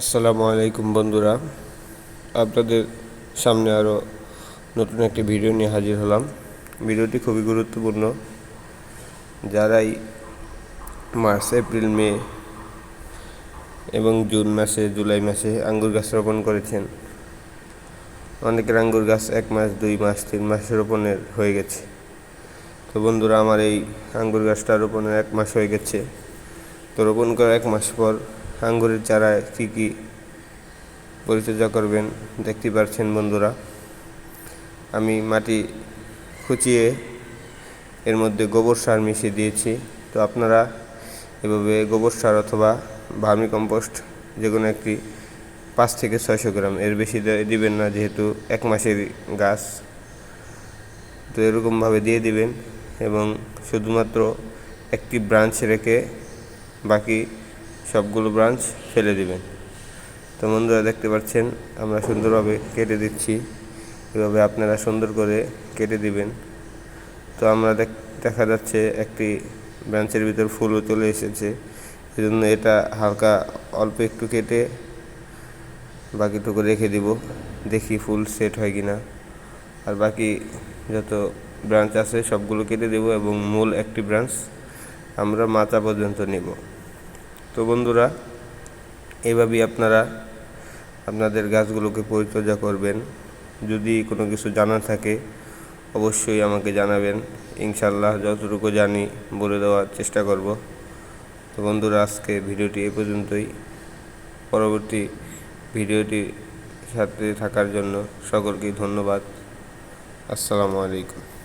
আসসালামু আলাইকুম বন্ধুরা। আপনাদের সামনে আরও নতুন একটি ভিডিও নিয়ে হাজির হলাম। ভিডিওটি খুবই গুরুত্বপূর্ণ। যারাই মার্চ, এপ্রিল, মে এবং জুন মাসে, জুলাই মাসে আঙ্গুর গাছ রোপণ করেছেন, অনেকের আঙ্গুর গাছ এক মাস, দুই মাস, তিন মাস রোপণের হয়ে গেছে। তো বন্ধুরা, আমার এই আঙ্গুর গাছটা রোপণের এক মাস হয়ে গেছে। তো রোপণ করার এক মাস পর আঙ্গুরের চারায় কী কী পরিচর্যা করবেন দেখতে পাচ্ছেন বন্ধুরা। আমি মাটি খুঁচিয়ে এর মধ্যে গোবর সার মিশিয়ে দিয়েছি। তো আপনারা এভাবে গোবর সার অথবা ভার্মি কম্পোস্ট যে কোনো একটি পাঁচ থেকে ছয়শো গ্রাম, এর বেশি দিবেন না যেহেতু এক মাসের গাছ। তো এরকমভাবে দিয়ে দিবেন এবং শুধুমাত্র একটি ব্রাঞ্চ রেখে বাকি সবগুলো ব্রাঞ্চ ফেলে দিবেন। তো বন্ধুরা, দেখতে পাচ্ছেন, আমরা সুন্দরভাবে কেটে দিচ্ছি। এভাবে আপনারা সুন্দর করে কেটে দিবেন। তো আমরা দেখ- যাচ্ছে একটি ব্রাঞ্চের ভিতর ফুলও চলে এসেছে। সেজন্য এটা হালকা অল্প একটু কেটে বাকিটুকু রেখে দিব। দেখি ফুল সেট হয় কি না আর বাকি যত ব্রাঞ্চ আছে, সবগুলো কেটে দেব এবং মূল একটি ব্রাঞ্চ আমরা মাথা পর্যন্ত নেব। তো বন্ধুরা, এভাবেই আপনারা আপনাদের গাছগুলোকে পরিচর্যা করবেন। যদি কোনো কিছু জানার থাকে, অবশ্যই আমাকে জানাবেন। ইনশাল্লাহ যতটুকু জানি বলে দেওয়ার চেষ্টা করব। তো বন্ধুরা, আজকে ভিডিওটি এ পর্যন্তই। পরবর্তী ভিডিওটি সাথে থাকার জন্য সকলকে ধন্যবাদ। আসসালামু আলাইকুম।